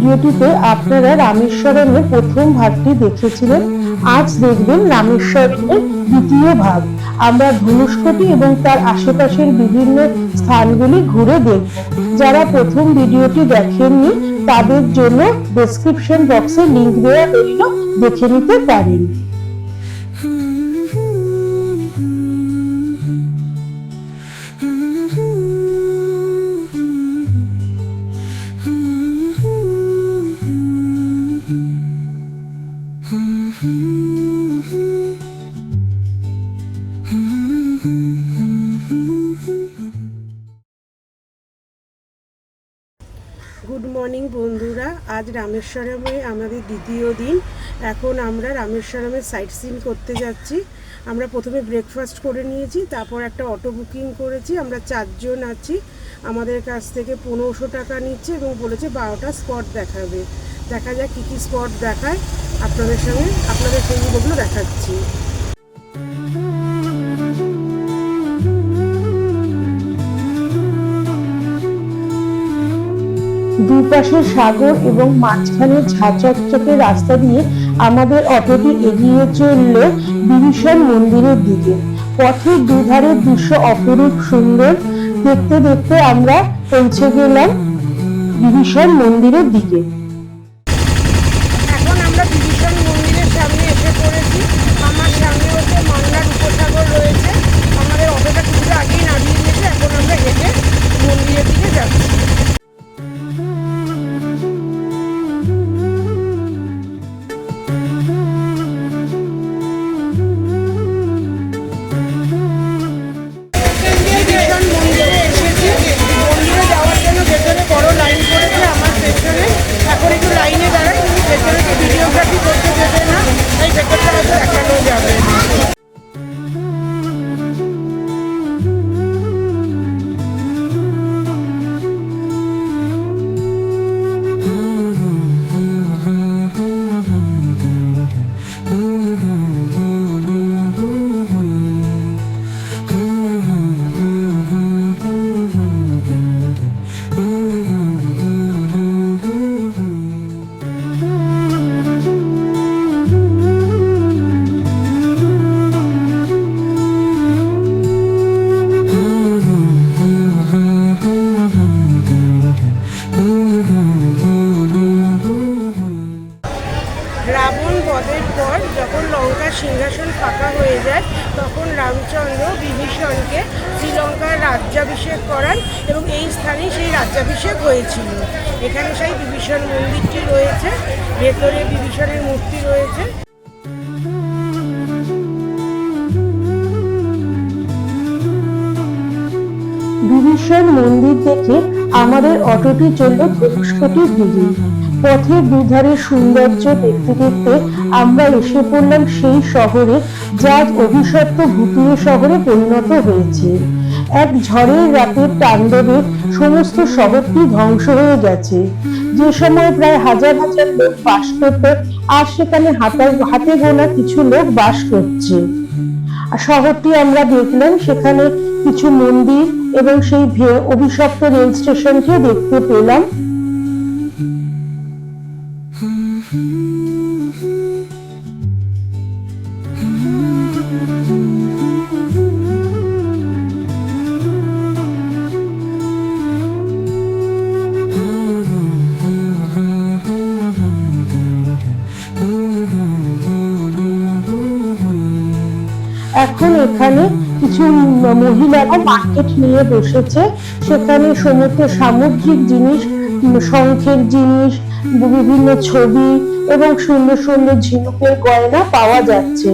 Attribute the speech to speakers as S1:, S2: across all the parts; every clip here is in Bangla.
S1: ভিডিওটিতে আপনারা রামেশ্বরমের প্রথম ভাগটি দেখেছিলেন। আজ দেখবেন রামেশ্বরমের দ্বিতীয় ভাগ। আমরা ধনুষ্কটি এবং তার আশেপাশের বিভিন্ন স্থানগুলি ঘুরে দেখব। যারা প্রথম ভিডিওটি দেখেননি, তাদের জন্য ডেসক্রিপশন বক্সে লিংক দেওয়া রইল, দেখে নিতে পারেন। গুড মর্নিং বন্ধুরা। আজ রামেশ্বরমে আমাদের দ্বিতীয় দিন। এখন আমরা রামেশ্বরমের সাইট সিন করতে যাচ্ছি। আমরা প্রথমে ব্রেকফাস্ট করে নিয়েছি, তারপর একটা অটো বুকিং করেছি। আমরা চারজন আছি। আমাদের কাছ থেকে পনেরোশো টাকা নিচ্ছে এবং বলেছে বারোটা স্পট দেখাবে। দেখা যাক কী কী স্পট দেখায়। আপনাদের সঙ্গে আপনাদের সেইগুলো দেখাচ্ছি। দুপাশে সাগর এবং মাঝখানে ঝাঁচকচকে রাস্তা দিয়ে আমাদের অটোটি এগিয়ে চলল বিভীষণ মন্দিরের দিকে। পথের দুধারের দৃশ্য অপরূপ সুন্দর দেখতে দেখতে আমরা পৌঁছে গেলাম বিভীষণ মন্দিরের দিকে। এই স্থানেই সেই রাজ্যাভিষেক হয়েছিল। এখানে সেই বিভীষণ মন্দিরটি রয়েছে, ভেতরে বিভীষণের মূর্তি রয়েছে। বিভীষণ মন্দির দেখে আমাদের অটোটি চলল ধনুষ্কটির দিকে পথের দুধারে সৌন্দর্য দেখতে দেখতে আমরা এসে পড়লাম সেই শহরে যা অভিশপ্ত ভুতুরে শহরে পরিণত হয়েছে। এক ঝড়ের রাতের তাণ্ডবে সমস্ত শহরটি ধ্বংস হয়ে গেছে। যে সময় প্রায় হাজার হাজার লোক বাস করত, আর সেখানে হাতার হাতে গোনা কিছু লোক বাস করছে। শহরটি আমরা দেখলাম, সেখানে কিছু মন্দির এবং সেই অভিশপ্ত রেল স্টেশনকে দেখতে পেলাম। এখন এখানে কিছু মহিলারা মার্কেট নিয়ে বসেছে। সেখানে সমস্ত সামুদ্রিক জিনিস শঙ্খের জিনিস, বিভিন্ন ছবি এবং সুন্দর সুন্দর ঝিনুকের গয়না পাওয়া যাচ্ছে।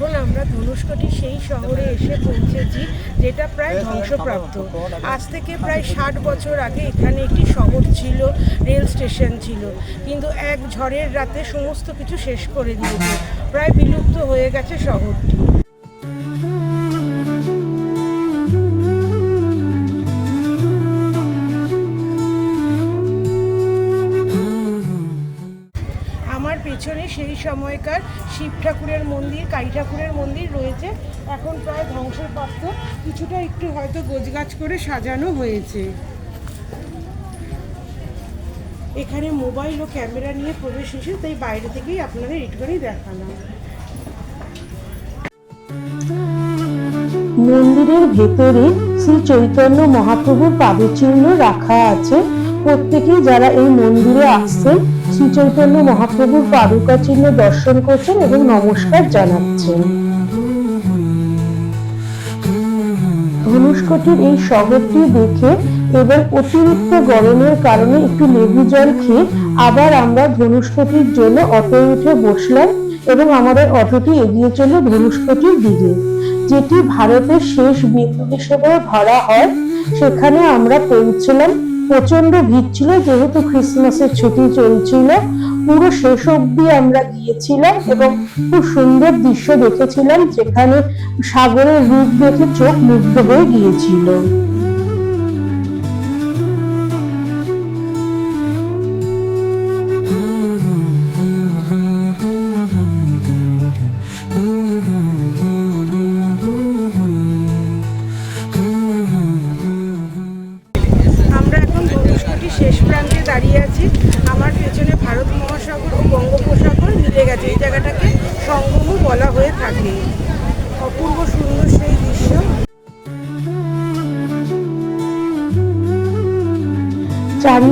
S1: এখন আমরা ধনুষ্কটি সেই শহরে এসে পৌঁছেছি, যেটা প্রায় ধ্বংসপ্রাপ্ত। আজ থেকে প্রায় ষাট বছর আগে এখানে একটি শহর ছিল, রেল স্টেশন ছিল। কিন্তু এক ঝড়ের রাতে সমস্ত কিছু শেষ করে দিয়েছে।
S2: প্রায় বিলুপ্ত হয়ে গেছে শহরটি। পেছনে সেই সময়কার শিব ঠাকুরের মন্দির, কালী ঠাকুরের মন্দির রয়েছে। এখন প্রায় ধ্বংসপ্রাপ্ত কিছুটা একটু হয়তো গোছগাছ করে সাজানো হয়েছে। এখানে মোবাইল ও ক্যামেরা নিয়ে প্রবেশ এসে তাই বাইরে থেকেই আপনাদের একটুখানি দেখালাম।
S1: মন্দিরের ভেতরে শ্রী চৈতন্য মহাপ্রভুর পাদচিহ্ন রাখা আছে। প্রত্যেকেই যারা এই মন্দিরে আসছেন শ্রী চৈতন্য মহাপ্রভুর পাদুকা চিহ্ন দর্শন করছেন এবং নমস্কার জানাচ্ছেন। ধনুষ্কটির এই শহরটি দেখে এবং অতিরিক্ত গরমের কারণে একটু লেবু জল খেয়ে আবার আমরা ধনুষ্কটির জন্য অটোয় উঠে বসলাম এবং আমাদের অটোটি এগিয়ে চলল ধনুষ্কটির দিকে, যেটি ভারতের শেষ বিন্দু হিসেবে ধরা হয়। সেখানে আমরা পৌঁছলাম। প্রচণ্ড ভিড় ছিল, যেহেতু ক্রিসমাসের ছুটি চলছিল। পুরো শেষ অব্দি আমরা গিয়েছিলাম এবং খুব সুন্দর দৃশ্য দেখেছিলাম, যেখানে সাগরের রূপ দেখে চোখ মুগ্ধ হয়ে গিয়েছিল।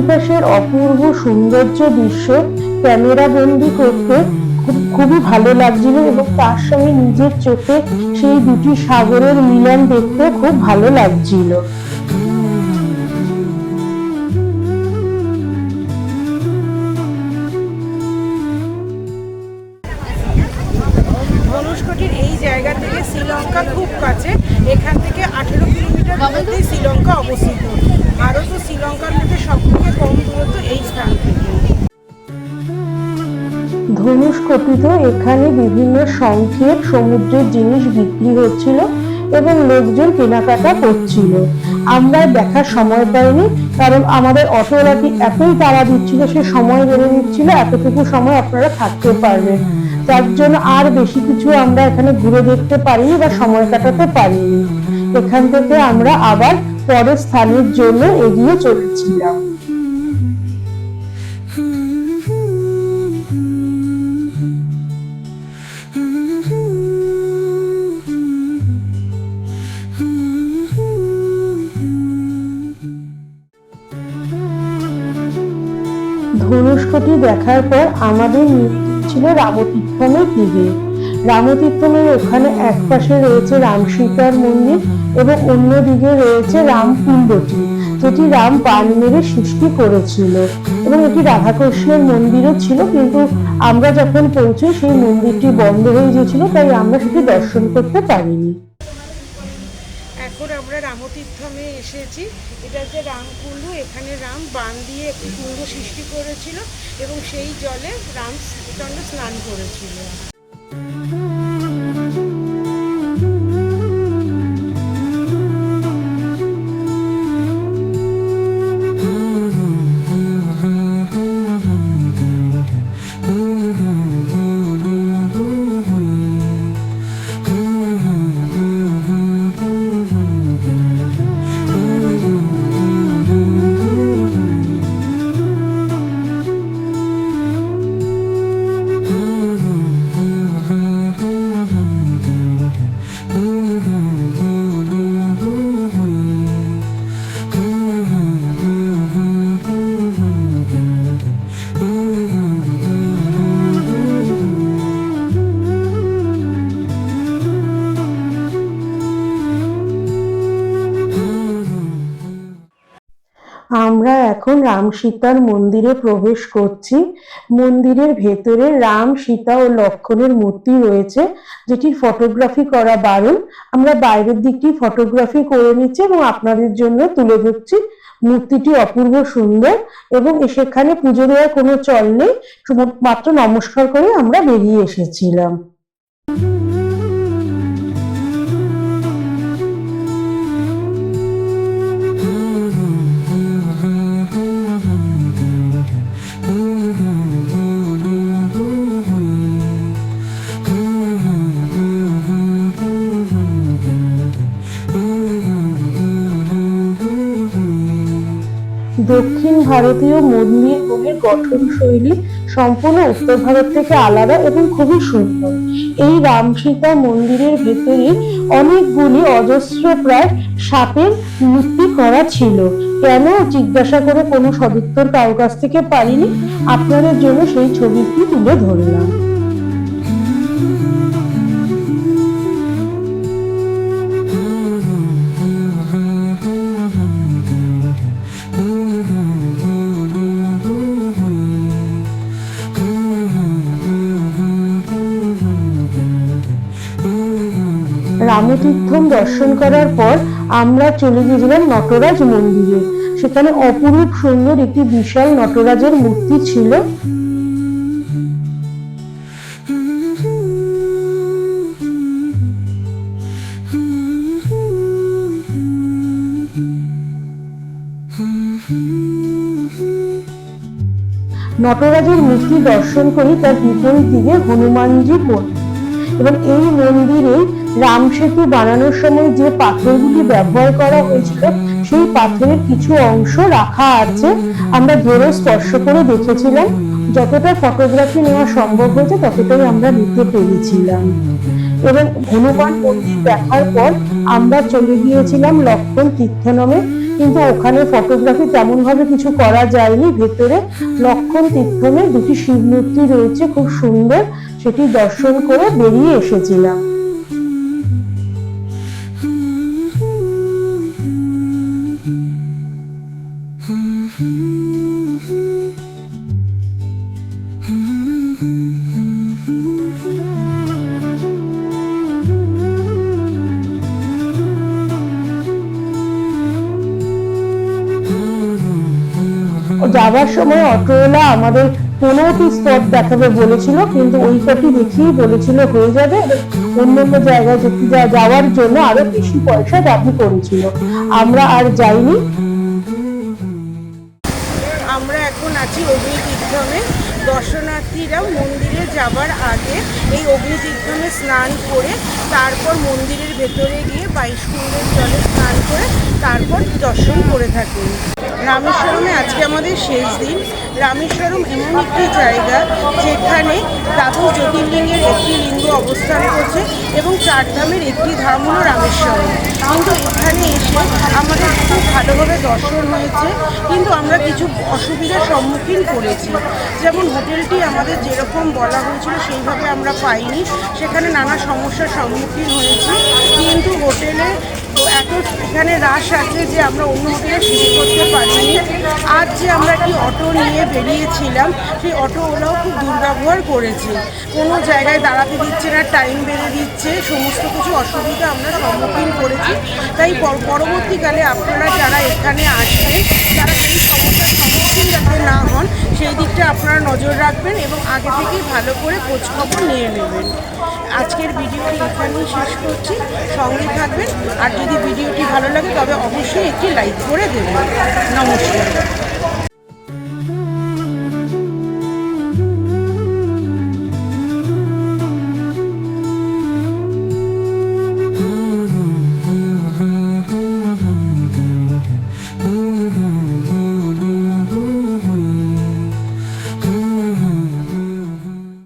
S1: চারিপাশের অপূর্ব সৌন্দর্য দৃশ্য ক্যামেরা বন্দি করতে খুবই ভালো লাগছিল এবং তার সঙ্গে নিজের চোখে সেই দুটি সাগরের মিলন দেখতে খুব ভালো লাগছিল। ধনুষ্কটিতে এখানে বিভিন্ন সংখ্যক সমুদ্রের জিনিস বিক্রি হচ্ছিল এবং লোকজন কেনাকাটা করছিল। আমরা দেখার সময় পাইনি, কারণ আমাদের অটোওয়ালাটি এতই তাড়া দিচ্ছিল, সে সময় বেড়ে দিচ্ছিল এতটুকু সময় আপনারা থাকতে পারবেন। যার জন্য আর বেশি কিছু আমরা এখানে ঘুরে দেখতে পারিনি বা সময় কাটাতে পারিনি। এখান থেকে আমরা আবার পরের স্থানের জন্য এগিয়ে চলেছিলাম। দেখার পর আমাদের ছিল রামতীর্থমের দিকে। রামতীর্থমের ওখানে এক পাশে রয়েছে রাম সীতার মন্দির এবং অন্য দিকে রয়েছে রামকুণ্ডটি যেটি রাম পান মেরে সৃষ্টি করেছিল। এবং এটি রাধাকৃষ্ণের মন্দিরও ছিল, কিন্তু আমরা যখন পৌঁছে সেই মন্দিরটি বন্ধ হয়ে গিয়েছিল, তাই আমরা সেটি দর্শন করতে পারিনি।
S2: এখন আমরা রামতীর্থমে এসেছি। এটা হচ্ছে রামকুণ্ড, এখানে রাম বান দিয়ে কুণ্ড সৃষ্টি করেছিল। এবং সেই জলে রাম রামচন্দ্র স্নান করেছিল।
S1: রাম সীতার মন্দিরে প্রবেশ করছি। মন্দিরের ভেতরে রাম, সীতা ও লক্ষণের মূর্তি রয়েছে, যেটির ফটোগ্রাফি করা বারণ আমরা বাইরের দিকটি ফটোগ্রাফি করে নিচ্ছি এবং আপনাদের জন্য তুলে ধরছি। মূর্তিটি অপূর্ব সুন্দর এবং সেখানে পুজো দেওয়ার কোনো চল নেই, শুধুমাত্র নমস্কার করে আমরা বেরিয়ে এসেছিলাম। দক্ষিণ ভারতীয় মন্দির গুলির গঠন শৈলী সম্পূর্ণ উত্তর ভারত থেকে আলাদা এবং খুবই সুন্দর। এই রাম সীতা মন্দিরের ভেতরে অনেকগুলি অজস্র প্রায় সাপের মূর্তি করা ছিল। কেন জিজ্ঞাসা করে কোনো সদুত্তর কারও কাছ থেকে পারিনি? আপনাদের জন্য সেই ছবিটি তুলে ধরলাম। রামতীর্থম দর্শন করার পর আমরা চলে গিয়েছিলাম নটরাজ মন্দিরে। সেখানে অপরূপ সুন্দর একটি বিশাল নটরাজের মূর্তি ছিল। নটরাজের মূর্তি দর্শন করি তার বিপরীত দিকে হনুমানজি মন্দির এবং এই মন্দিরে রাম সেতু বানানোর সময় যে পাথরগুলি ব্যবহার করা হয়েছিল, সেই পাথরের কিছু অংশ রাখা আছে। আমরা ধরে স্পর্শ করে দেখেছিলাম, যতটা ফটোগ্রাফি নেওয়া সম্ভব হয়েছে ততটাই আমরা নিতে পেরেছিলাম। এবং হনুমান মন্দির দেখার পর আমরা চলে গিয়েছিলাম লক্ষণ তীর্থনমে। কিন্তু ওখানে ফটোগ্রাফি তেমন ভাবে কিছু করা যায়নি। ভেতরে লক্ষণ তীর্থমে দুটি শিব মূর্তি রয়েছে, খুব সুন্দর। সেটি দর্শন করে বেরিয়ে এসেছিলাম। যাওয়ার সময় অটোওয়ালা আমাদের পনেরোটি স্পট দেখাবে বলেছিল, কিন্তু ওই কটি দেখিয়েই বলেছিল হয়ে যাবে। অন্যান্য জায়গায় যেতে যাওয়ার জন্য আরও বেশি পয়সা দাবি করেছিল। আমরা আর যাইনি।
S2: আমরা এখন আছি অগ্নিতীর্থমে দর্শনার্থীরা মন্দিরে যাবার আগে এই অগ্নিতীর্থমে স্নান করে তারপর মন্দিরের ভেতরে গিয়ে বাইশ কুণ্ডের জলে স্নান করে তারপর দর্শন করে থাকেন। রামেশ্বরমে আজকে আমাদের শেষ দিন। রামেশ্বরম এমন একটি জায়গা যেখানে দ্বাদশ জ্যোতির্লিঙ্গের একটি লিঙ্গ অবস্থান করছে এবং চার ধামের একটি ধাম হল রামেশ্বরম। কিন্তু এখানে এসে আমাদের খুব ভালোভাবে দর্শন হয়েছে। কিন্তু আমরা কিছু অসুবিধার সম্মুখীন করেছি। যেমন হোটেলটি আমাদের যেরকম বলা হয়েছিল সেইভাবে আমরা পাইনি। সেখানে নানা সমস্যার সম্মুখীন হয়েছি। কিন্তু হোটেলে এত এখানে রাশ আছে যে আমরা অন্য হোটেলে শুরু করতে পারিনি। আজ যে আমরা একটি অটো নিয়ে বেরিয়েছিলাম, সেই অটোওয়ালাও খুব দুর্ব্যবহার করেছে। কোনো জায়গায় দাঁড়াতে দিচ্ছে না টাইম বেড়ে দিচ্ছে, সমস্ত কিছু অসুবিধা আমরা সম্মুখীন করেছি। তাই পরবর্তীকালে আপনারা যারা এখানে আসবেন, তারা এই সমস্যার সম্মুখীন যাতে না হন সেই দিকটা আপনারা নজর রাখবেন এবং আগে থেকেই ভালো করে খোঁজখবর নিয়ে নেবেন। আজকের ভিডিওটি এখানেই শেষ করছি। সঙ্গে থাকবেন। আর যদি ভিডিওটি ভালো লাগে, তবে অবশ্যই একটি লাইক করে দেবেন। নমস্কার।